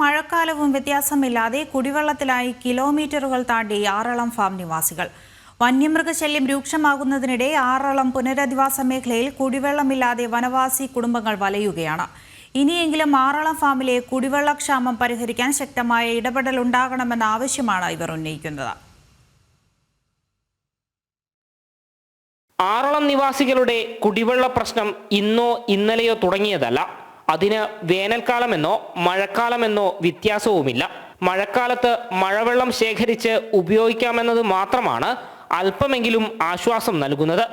മഴക്കാലവും വ്യത്യാസമില്ലാതെ കുടിവെള്ളത്തിലായി കിലോമീറ്ററുകൾ താണ്ടി ആറളം ഫാം നിവാസികൾ. വന്യമൃഗശല്യം രൂക്ഷമാകുന്നതിനിടെ ആറളം പുനരധിവാസ മേഖലയിൽ കുടിവെള്ളമില്ലാതെ വനവാസി കുടുംബങ്ങൾ വലയുകയാണ്. ഇനിയെങ്കിലും ആറളം ഫാമിലെ കുടിവെള്ളക്ഷാമം പരിഹരിക്കാൻ ശക്തമായ ഇടപെടൽ ഉണ്ടാകണമെന്ന ആവശ്യമാണ് ഇവർ ഉന്നയിക്കുന്നത്. ആറളം നിവാസികളുടെ കുടിവെള്ള പ്രശ്നം ഇന്നോ ഇന്നലെയോ തുടങ്ങിയതല്ല. അതിന് വേനൽക്കാലമെന്നോ മഴക്കാലമെന്നോ വ്യത്യാസവുമില്ല. മഴക്കാലത്ത് മഴവെള്ളം ശേഖരിച്ച് ഉപയോഗിക്കാമെന്നത് മാത്രമാണ് അല്പമെങ്കിലും ആശ്വാസം നൽകുന്നത്.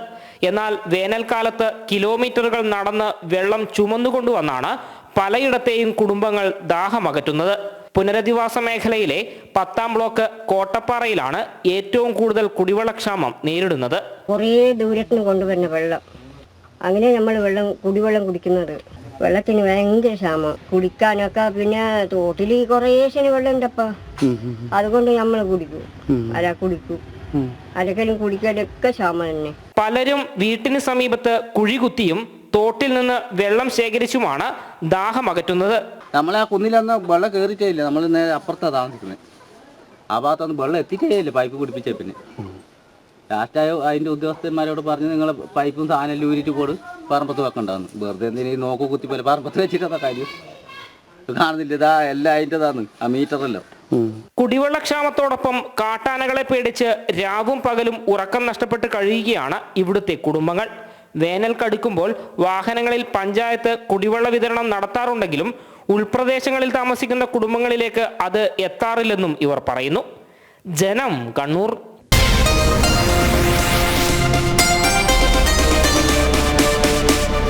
എന്നാൽ വേനൽക്കാലത്ത് കിലോമീറ്ററുകൾ നടന്ന് വെള്ളം ചുമന്നുകൊണ്ടുവന്നാണ് പലയിടത്തെയും കുടുംബങ്ങൾ ദാഹമകറ്റുന്നത്. പുനരധിവാസ മേഖലയിലെ പത്താം ബ്ലോക്ക് കോട്ടപ്പാറയിലാണ് ഏറ്റവും കൂടുതൽ കുടിവെള്ളക്ഷാമം നേരിടുന്നത്. കുറേ ദൂരത്തിന് കൊണ്ടുവരുന്ന വെള്ളം. അങ്ങനെ നമ്മൾ വെള്ളം കുടിവെള്ളം കുടിക്കുന്നത്. വെള്ളത്തിന് ഭയങ്കര ക്ഷാമം. കുടിക്കാനൊക്കെ പിന്നെ തോട്ടിൽ ശനി വെള്ളം ഉണ്ടപ്പ. അതുകൊണ്ട് നമ്മൾ കുടിക്കും. അല്ല കുടിക്കും. അല്ലെങ്കിലും കുടിക്കലൊക്കെ ക്ഷാമം തന്നെ. പലരും വീട്ടിന് സമീപത്ത് കുഴി കുത്തിയും തോട്ടിൽ നിന്ന് വെള്ളം ശേഖരിച്ചുമാണ് ദാഹം അകറ്റുന്നത്. നമ്മൾ ആ കുന്നിലന്ന് വെള്ളം കയറിയിട്ടേ ഇല്ല. നമ്മൾ നേരെ അപ്പുറത്താണ് താമസിക്കുന്നത് ആ ഭാഗത്തൊന്നും വെള്ളം എത്തിയിട്ടേ ഇല്ല. പൈപ്പ് കുടിപ്പിച്ചേ പിന്നെ. ലാസ്റ്റ് ആയോ അതിന്റെ ഉദ്യോഗസ്ഥന്മാരോട് പറഞ്ഞ് നിങ്ങൾ പൈപ്പും സാധനം ഊരിട്ട് പോട് പറമ്പത്ത് വെക്കണ്ടാന്ന്. വെറുതെ എന്തിനും നോക്ക് കുത്തി പോലെ? പറമ്പത്ത് വെച്ചിട്ടാ കാര്യം. കാണുന്നില്ല. ഇതാ എല്ലാം അതിന്റെതാന്ന്. ആ മീറ്ററല്ലോ കുടിവെള്ളക്ഷാമത്തോടൊപ്പം കാട്ടാനകളെ പേടിച്ച് രാവും പകലും ഉറക്കം നഷ്ടപ്പെട്ട് കഴിയുകയാണ് ഇവിടുത്തെ കുടുംബങ്ങൾ. വേനൽ കടുക്കുമ്പോൾ വാഹനങ്ങളിൽ പഞ്ചായത്ത് കുടിവെള്ള വിതരണം നടത്താറുണ്ടെങ്കിലും ഉൾപ്രദേശങ്ങളിൽ താമസിക്കുന്ന കുടുംബങ്ങളിലേക്ക് അത് എത്താറില്ലെന്നും ഇവർ പറയുന്നു. ജനം കണ്ണൂർ